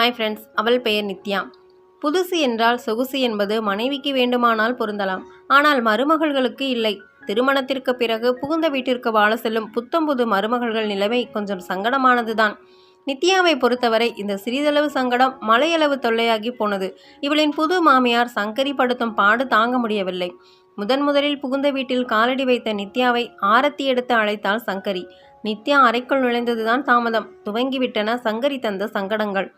Hi friends அவள் பெயர் நித்யா. புதுசு என்றால் சொகுசு என்பது மனைவிக்கு வேண்டுமானால் பொருந்தலாம். ஆனால் மருமகள்களுக்கு இல்லை. திருமணத்திற்கு பிறகு புகுந்த வீட்டிற்கு வாழ செல்லும் புத்தம்புது மருமகள்கள் நிலைமை கொஞ்சம் சங்கடமானதுதான். நித்யாவை பொறுத்தவரை இந்த சிறிதளவு சங்கடம் மலையளவு தொல்லையாகி போனது. இவளின் புது மாமியார் சங்கரி படுத்தும் பாடு தாங்க முடியவில்லை. முதன் முதலில் புகுந்த வீட்டில் காலடி வைத்த நித்யாவை ஆரத்தி எடுத்து அழைத்தாள் சங்கரி. நித்யா அறைக்குள் நுழைந்ததுதான் தாமதம். துவங்கிவிட்டன சங்கரி தந்த சங்கடங்கள்.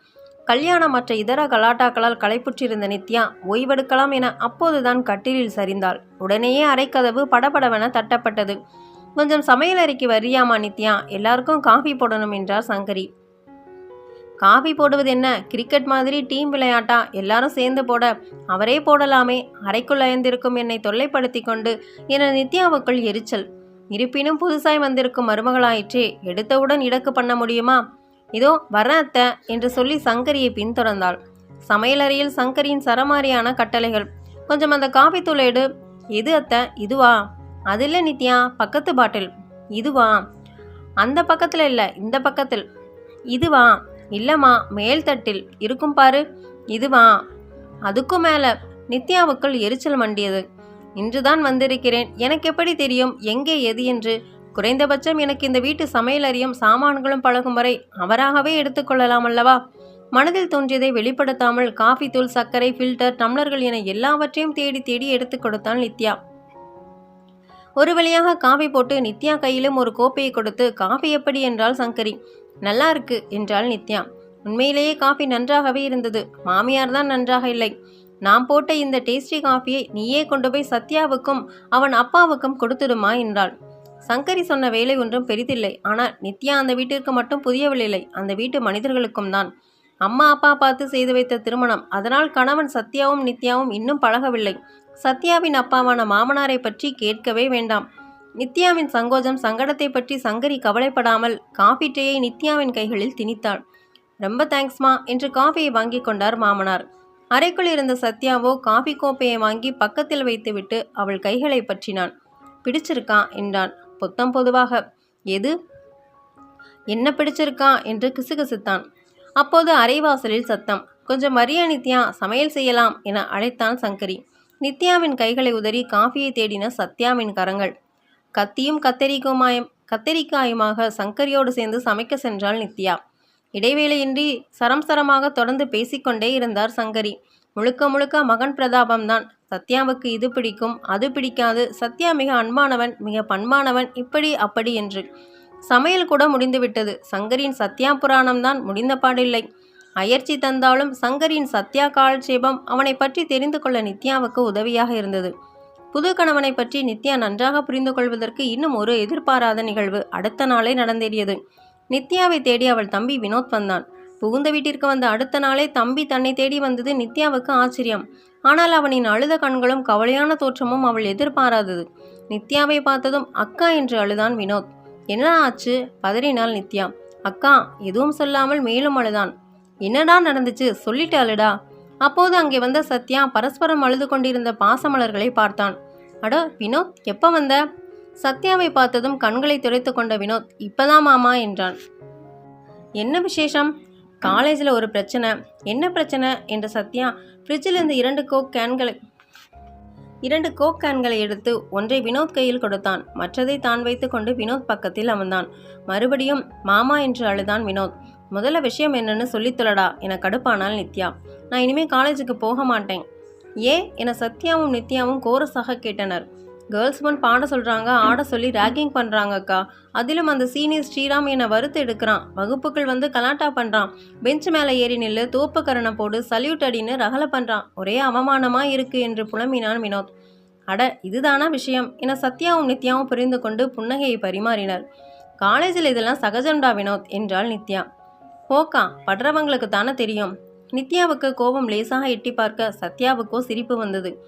கல்யாணம் மற்ற இதர கலாட்டாக்களால் களைப்புற்றிருந்த நித்யா ஓய்வெடுக்கலாம் என அப்போதுதான் கட்டிலில் சரிந்தாள். உடனேயே அறைக்கதவு படபடவென தட்டப்பட்டது. கொஞ்சம் சமையலறைக்கு வரியாமா நித்யா? எல்லாருக்கும் காஃபி போடணும் என்றார் சங்கரி. காஃபி போடுவது என்ன? கிரிக்கெட் மாதிரி டீம் விளையாட்டா? எல்லாரும் சேர்ந்து போட அவரே போடலாமே. அறைக்குள் அயர்ந்திருக்கும் என்னை தொல்லைப்படுத்தி கொண்டு என நித்யாவுக்குள் எரிச்சல். இருப்பினும் புதுசாய் வந்திருக்கும் மருமகளாயிற்றே எடுத்தவுடன் இடக்கு பண்ண முடியுமா? இதோ வரேன் அத்தை என்று சொல்லி சங்கரியை பின்தொடர்ந்தாள். சமையலறையில் சங்கரியின் சரமாரியான கட்டளைகள். கொஞ்சம் அந்த காபி எடு. எது அத்தை? இதுவா? அது இல்லை நித்யா பக்கத்து பாட்டில். இதுவா? அந்த பக்கத்தில் இல்லை இந்த பக்கத்தில். இதுவா? இல்லைம்மா மேல் தட்டில். இருக்கும் பாரு. இதுவா? அதுக்கும் மேலே. நித்யாவுக்குள் எரிச்சல் மண்டியது. இன்றுதான் வந்திருக்கிறேன். எனக்கு எப்படி தெரியும்? எங்கே எது என்று குறைந்தபட்சம் எனக்கு இந்த வீட்டு சமையலறையும் சாமான்களும் பழகும் வரை அவராகவே எடுத்துக்கொள்ளலாம் அல்லவா? மனதில் தோன்றியதை வெளிப்படுத்தாமல் காஃபி தூள் சர்க்கரை ஃபில்டர் டம்ளர்கள் என எல்லாவற்றையும் தேடி தேடி எடுத்து கொடுத்தாள் நித்யா. ஒரு வழியாக காஃபி போட்டு நித்யா கையிலும் ஒரு கோப்பையை கொடுத்து காஃபி எப்படி என்றால் சங்கரி நல்லா இருக்கு என்றாள் நித்யா. உண்மையிலேயே காஃபி நன்றாகவே இருந்தது. மாமியார் தான் நன்றாக இல்லை. நான் போட்ட இந்த டேஸ்டி காஃபியை நீயே கொண்டு போய் சத்யாவுக்கும் அவன் அப்பாவுக்கும் கொடுத்துடுமா என்றாள். சங்கரி சொன்ன வேலை ஒன்றும் பெரிதில்லை. ஆனால் நித்யா அந்த வீட்டிற்கு மட்டும் புதியவில்லை அந்த வீட்டு மனிதர்களுக்கும் தான். அம்மா அப்பா பார்த்து செய்து வைத்த திருமணம். அதனால் கணவன் சத்யாவும் நித்யாவும் இன்னும் பழகவில்லை. சத்யாவின் அப்பாவான மாமனாரை பற்றி கேட்கவே வேண்டாம். நித்யாவின் சங்கோஜம் சங்கடத்தை பற்றி சங்கரி கவலைப்படாமல் காஃபி டேயை நித்யாவின் கைகளில் திணித்தாள். ரொம்ப தேங்க்ஸ்மா என்று காஃபியை வாங்கி கொண்டார் மாமனார். அறைக்குள் இருந்த சத்யாவோ காஃபி கோப்பையை வாங்கி பக்கத்தில் வைத்துவிட்டு அவள் கைகளை பற்றினான் பிடிச்சிருக்கான் என்றான். புத்தம் பொதுவாக. எது? என்ன பிடிச்சிருக்கான்? என்று கிசுகிசுத்தான். அப்போது அரைவாசலில் சத்தம் கொஞ்சம் மரியா நித்யா சமையல் செய்யலாம் என அழைத்தான் சங்கரி. நித்யாவின் கைகளை உதறி காஃபியை தேடின சத்யாவின் கரங்கள் கத்தியும் கத்தரிக்குமாயம் கத்தரிக்காயுமாக சங்கரியோடு சேர்ந்து சமைக்க சென்றாள் நித்யா. இடைவேளையின்றி சரம் சரமாக தொடர்ந்து பேசிக்கொண்டே இருந்தார் சங்கரி. முழுக்க முழுக்க மகன் பிரதாபம்தான். சத்யாவுக்கு இது பிடிக்கும் அது பிடிக்காது. சத்யா மிக அன்பானவன் மிக பண்பானவன் இப்படி அப்படி என்று. சமையல் கூட முடிந்துவிட்டது சங்கரின் சத்யா புராணம்தான் முடிந்த பாடில்லை. அயற்சி தந்தாலும் சங்கரின் சத்யா காலட்சேபம் அவனை பற்றி தெரிந்து கொள்ள நித்யாவுக்கு உதவியாக இருந்தது. புது கணவனை பற்றி நித்யா நன்றாக புரிந்து கொள்வதற்கு இன்னும் ஒரு எதிர்பாராத நிகழ்வு அடுத்த நாளே நடந்தேறியது. நித்யாவை தேடி அவள் தம்பி வினோத் வந்தான். புகுந்த வீட்டிற்கு வந்த அடுத்த நாளே தம்பி தன்னை தேடி வந்தது நித்யாவுக்கு ஆச்சரியம். ஆனால் அவனின் அழுத கண்களும் கவலையான தோற்றமும் அவள் எதிர்பாராதது. நித்யாவை பார்த்ததும் அக்கா என்று அழுதான் வினோத். என்ன ஆச்சு? பதறினாள் நித்யா. அக்கா எதுவும் சொல்லாமல் மேலும் அழுதான். என்னடா நடந்துச்சு? சொல்லிட்டு அழுடா அப்போது அங்கே வந்த சத்யா பரஸ்பரம் அழுது கொண்டிருந்த பாசமலர்களை பார்த்தான். அட வினோத் எப்போ வந்த சத்யாவை பார்த்ததும் கண்களை துடைத்து கொண்ட வினோத் இப்பதான் மாமா என்றான். என்ன விசேஷம்? காலேஜில் ஒரு பிரச்சனை. என்ன பிரச்சனை? என்ற சத்யா ஃப்ரிட்ஜில் இருந்து இரண்டு கோக் கேன்களை இரண்டு கோக் கேன்களை எடுத்து ஒன்றை வினோத் கையில் கொடுத்தான். மற்றதை தான் வைத்துக்கொண்டு வினோத் பக்கத்தில் அமர்ந்தான். மறுபடியும் மாமா என்று அழுதான் வினோத். முதல்ல விஷயம் என்னன்னு சொல்லித்தொலடா என கடுப்பானால் நித்யா. நான் இனிமேல் காலேஜுக்கு போக மாட்டேன். ஏன்? என சத்யாவும் நித்யாவும் கோரஸாக கேட்டனர். கேர்ள்ஸ் ஒன் பாட சொல்கிறாங்க ஆட சொல்லி ரேக்கிங் பண்ணுறாங்க அக்கா. அதிலும் அந்த சீனியர் ஸ்ரீராம் என்னை வறுத்து எடுக்கிறான். வகுப்புகள் வந்து கலாட்டா பண்ணுறான் பெஞ்ச் மேலே ஏறி நில்லு தோப்பு கரணை போடு சல்யூட் அடின்னு ரகலை பண்ணுறான் ஒரே அவமானமாக இருக்குது என்று புலம்பினான் வினோத். அட இதுதானா விஷயம்? என சத்யாவும் நித்யாவும் புரிந்து கொண்டு புன்னகையை பரிமாறினர். காலேஜில் இதெல்லாம் சகஜம்டா வினோத் என்றாள் நித்யா. போக்கா படுறவங்களுக்கு தானே தெரியும். நித்யாவுக்கு கோபம் லேசாக எட்டி பார்க்க சத்யாவுக்கோ சிரிப்பு வந்தது.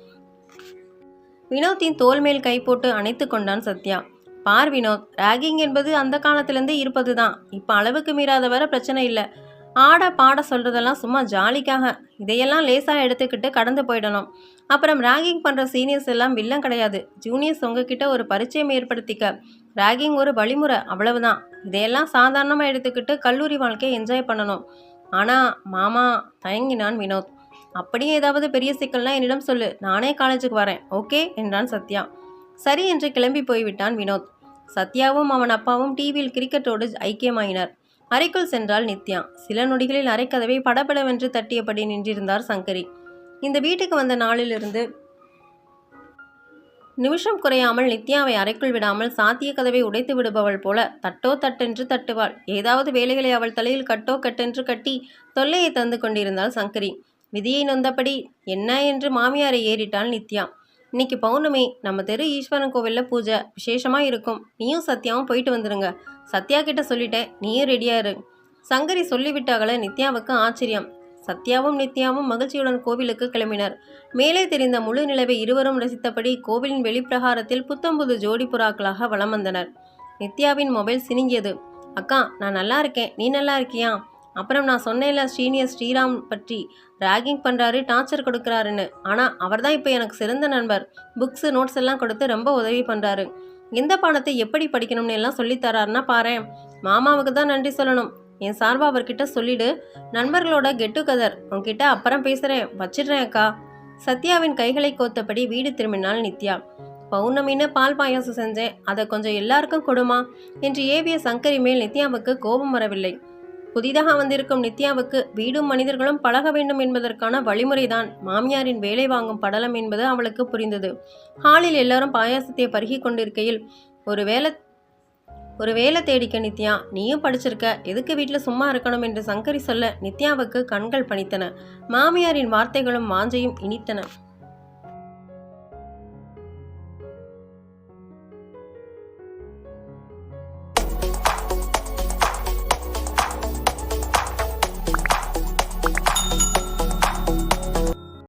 வினோத்தின் தோல் மேல் கை போட்டு அணைத்து கொண்டான் சத்யா. பார் வினோத் ராகிங் என்பது அந்த காலத்திலேருந்தே இருப்பது தான் இப்போ அளவுக்கு மீறாத வர பிரச்சனை இல்லை. ஆட பாட சொல்கிறதெல்லாம் சும்மா ஜாலிக்காக. இதையெல்லாம் லேசாக எடுத்துக்கிட்டு கடந்து போயிடணும். அப்புறம் ராகிங் பண்ணுற சீனியர்ஸ் எல்லாம் வில்லம் கிடையாது. ஜூனியர்ஸ் உங்ககிட்ட ஒரு பரிச்சயம் ஏற்படுத்திக்க. ராகிங் ஒரு வழிமுறை அவ்வளவுதான். இதையெல்லாம் சாதாரணமாக எடுத்துக்கிட்டு கல்லூரி வாழ்க்கையை என்ஜாய் பண்ணணும். ஆனால் மாமா தயங்கினான் வினோத். அப்படியே ஏதாவது பெரிய சிக்கல்னா என்னிடம் சொல்லு. நானே காலேஜுக்கு வரேன். ஓகே? என்றான் சத்யா. சரி என்று கிளம்பி போய்விட்டான் வினோத். சத்யாவும் அவன் அப்பாவும் டிவியில் கிரிக்கெட்டோடு ஐக்கியமாயினர். அறைக்குள் சென்றால் நித்யா. சில நொடிகளில் அறைக்கதவை படபடவென்று தட்டியபடி நின்றிருந்தார் சங்கரி. இந்த வீட்டுக்கு வந்த நாளிலிருந்து நிமிஷம் குறையாமல் நித்யாவை அறைக்குள் விடாமல் சாத்திய கதவை உடைத்து விடுபவள் போல தட்டோ தட்டென்று தட்டுவாள். ஏதாவது வேலைகளை அவள் தலையில் கட்டோ கட்டென்று கட்டி தொல்லையை தந்து கொண்டிருந்தாள் சங்கரி. விதியை நொந்தபடி என்ன என்று மாமியாரை ஏறிட்டாள் நித்யா. இன்னைக்கு பௌர்ணமி நம்ம தெரு ஈஸ்வரன் கோவிலில் பூஜை விசேஷமாக இருக்கும். நீயும் சத்யாவும் போயிட்டு வந்துடுங்க சத்யா கிட்ட சொல்லிட்டேன். நீயும் ரெடியாக இரு. சங்கரி சொல்லிவிட்டாங்கள நித்யாவுக்கு ஆச்சரியம். சத்யாவும் நித்யாவும் மகிழ்ச்சியுடன் கோவிலுக்கு கிளம்பினர். மேலே தெரிந்த முழு நிலவை இருவரும் ரசித்தபடி கோவிலின் வெளிப்பிரகாரத்தில் புத்தம்புது ஜோடி புறாக்களாக வலம் வந்தனர். நித்யாவின் மொபைல் சினிங்கியது. அக்கா நான் நல்லா இருக்கேன். நீ நல்லா இருக்கியா? அப்புறம் நான் சொன்னேன்ல ஸ்ரீனியர் ஸ்ரீராம் பற்றி ராகிங் பண்ணுறாரு டார்ச்சர் கொடுக்குறாருன்னு. ஆனால் அவர் தான் இப்போ எனக்கு சிறந்த நண்பர். புக்ஸு நோட்ஸ் எல்லாம் கொடுத்து ரொம்ப உதவி பண்ணுறாரு எந்த பாடத்தை எப்படி படிக்கணும்னு எல்லாம் சொல்லித் பாரு பாரேன். மாமாவுக்கு தான் நன்றி சொல்லணும். என் சார்பா அவர்கிட்ட சொல்லிடு. நண்பர்களோட கெட் டுகெதர் உன்கிட்ட அப்புறம் பேசுகிறேன் வச்சிடுறேன் அக்கா. சத்யாவின் கைகளை கோத்தபடி வீடு திரும்பினாள் நித்யா. பௌர்ணமின்னு பால் பாயாசம் செஞ்சேன். அதை கொஞ்சம் எல்லாருக்கும் கொடுமா. என்று ஏவிய சங்கரி மேல் நித்யாவுக்கு கோபம் வரவில்லை. புதிதாக வந்திருக்கும் நித்யாவுக்கு வீடும் மனிதர்களும் பழக வேண்டும் என்பதற்கான வழிமுறைதான். மாமியாரின் வேலை வாங்கும் படலம் என்பது அவளுக்கு புரிந்தது. ஹாலில் எல்லாரும் பாயாசத்தை பருகி கொண்டிருக்கையில் ஒரு வேலை ஒரு வேலை தேடிக்க நித்யா நீயும் படிச்சிருக்க எதுக்கு வீட்டில் சும்மா இருக்கணும்? என்று சங்கரி சொல்ல நித்யாவுக்கு கண்கள் பணித்தன மாமியாரின் வார்த்தைகளும் வாஞ்சையும் இனித்தன.